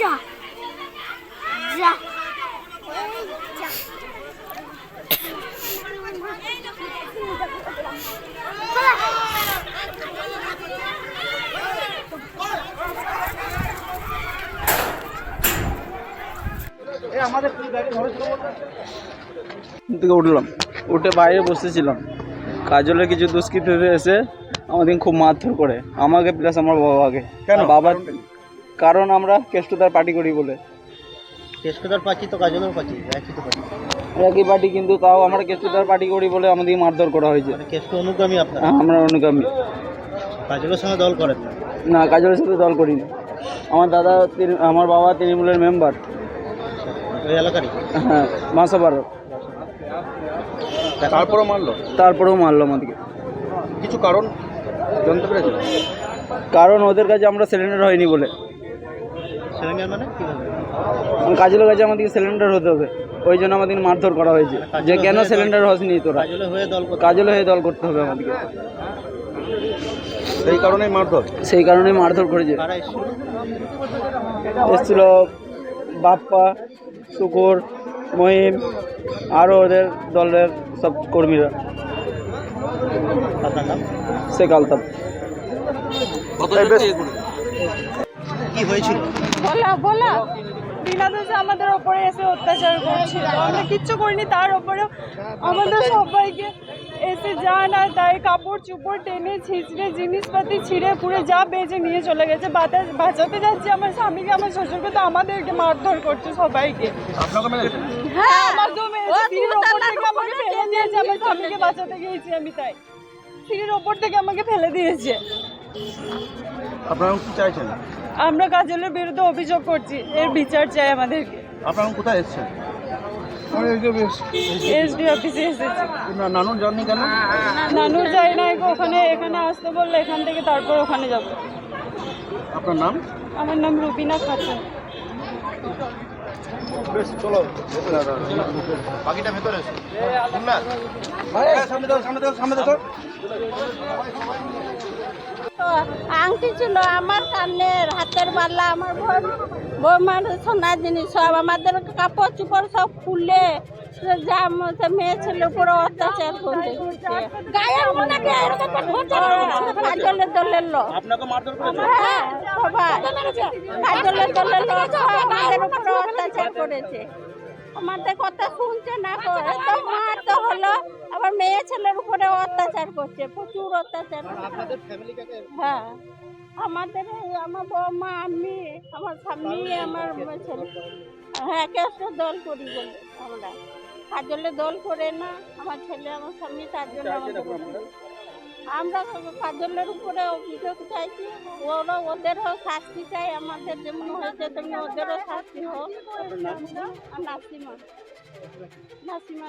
যা। যা। যা থেকে উঠলাম। উঠে বাইরে বসেছিলাম। কাজলের কিছু দুষ্কৃতীদের এসে আমাদের খুব মারধর করে। আমাকে প্লাস আমার বাবাকে। কেন? বাবার কারণ আমরা কেষ্টদার পার্টি করি বলে। কেশকদার পাচ্ছি তো কাজলের পাচ্ছি একই তো পাচ্ছি একই পার্টি কিন্তু তাও আমরা কেষ্টদার পার্টি করি বলে আমাদের মারধর করা হয়েছে। মানে কেষ্ট অনুগামী আপনার? হ্যাঁ, আমরা অনুগামী। কাজলের সঙ্গে দল করেন না? না কাজলের সাথে দল করি না। আমার দাদা আমার বাবা তৃণমূলের মেম্বার। ওই এলাকারই? হ্যাঁ মাসাবার তারপরে মারলো? তারপরেও মারলো আমাদেরকে। কিছু কারণ জানতে পেরেছেন? কারণ ওদের কাছে আমরা সিলিন্ডার হয়নি বলে। সিলিন্ডার মানে কাজলের কাছে আমাদেরকে সিলিন্ডার হতে হবে। ওই জন্য আমাদের মারধর করা হয়েছে। যে কেন সিলিন্ডার হসনি তোরা? কাজলে হয়ে দল করতে কাজলে হবে। আমাদেরকে। সেই কারণেই মারধর? সেই কারণে মারধর করেছে। কারা এসেছিল? বাপ্পা শুকুর মহিম আরও ওদের দলের সব কর্মীরা। সে নাম শেখ আলতাফ কি হয়েছিল? বলা বলা। বিনা দোষে আমাদের ওপরে এসে অত্যাচার করছিল আমরা কিচ্ছু করিনি তার ওপরেও আমাদের সবাইকে এসে যা না তাই কাপড় চুপড় টেনে ছিঁচড়ে জিনিসপাতি ছিঁড়ে পুড়ে যা বেজে নিয়ে চলে গেছে। বাতা- বাঁচাতে যাচ্ছি আমার স্বামীকে আমার শ্বশুরকে তো আমাদেরকে মারধর করছে সবাইকে। হ্যাঁ আমার ওপর থেকে আমাকে ফেলে দিয়েছে আমার স্বামীকে বাঁচাতে গিয়েছি আমি তাই। সিঁড়ির ওপর থেকে আমাকে ফেলে দিয়েছে। আপনারা কি চাইছেন? আমরা কাজলের বিরুদ্ধে অভিযোগ করছি এর বিচার চাই আমাদেরকে। আপনারা কোথায় এসেছেন? এসডি অফিসে এসেছি। না নানুর জাননি কেন? নানু যাই না ওখানে এখানে আসতে বললে এখান থেকে তারপর ওখানে যাব। আপনার নাম? আমার নাম রুবিনা খাতুন। বেশ চলো। বাকিটা ভেতরে সামনে দাও সামনে দাও সামনে দাও। আংটি ছিল আমার কানের হাতের মালা আমার বৌমার সোনার জিনিস সব আমাদের কাপড় চুপড় সব খুলে যা মেয়ে ছেলে উপরে অত্যাচার করে গায়ের মনাকে দলের লোক। হ্যাঁ সবাই। কাজলের দলের লোক সব আমাদের উপরে অত্যাচার করেছে। আমাদের কথা শুনছে না তো মার তো হলো। আবার মেয়ে ছেলের উপরে অত্যাচার করছে প্রচুর অত্যাচার হ্যাঁ আমাদের আমার বৌমা আমি আমার স্বামী আমার ছেলে। হ্যাঁ কেষ্ট দল করি বলে আমরা। কাজলে দল করে না আমার ছেলে আমার স্বামী তার জন্য আমাদের আমরা পাঁচজনের উপরে অভিযোগ চাইছি ওরা ওদেরও শাস্তি চাই আমাদের যেমন হয়েছে তেমনি ওদেরও শাস্তি হোক। নাসিমা। নাসিমা।